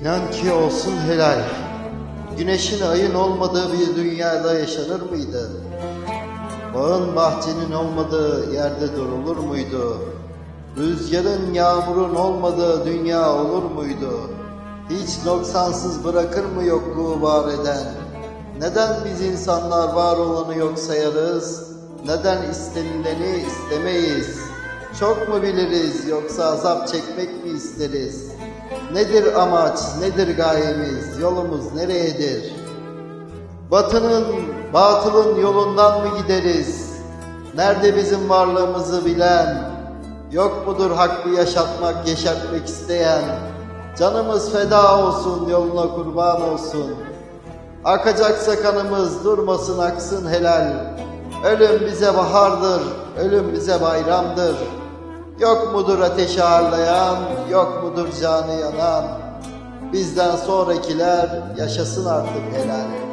İnan ki olsun helal. Güneşin ayın olmadığı bir dünyada yaşanır mıydı? Bağın bahçenin olmadığı yerde durulur muydu? Rüzgarın yağmurun olmadığı dünya olur muydu? Hiç noksansız bırakır mı yokluğu var eden? Neden biz insanlar var olanı yok sayarız? Neden istenileni istemeyiz? Çok mu biliriz yoksa azap çekmek mi isteriz? Nedir amaç, nedir gayemiz, yolumuz nereyedir? Batının, batılın yolundan mı gideriz? Nerede bizim varlığımızı bilen? Yok mudur hakkı yaşatmak, yeşertmek isteyen? Canımız feda olsun, yoluna kurban olsun. Akacaksa kanımız durmasın aksın helal. Ölüm bize bahardır, ölüm bize bayramdır. Yok mudur ateşi harlayan, yok mudur canı yanan? Bizden sonrakiler yaşasın artık helal.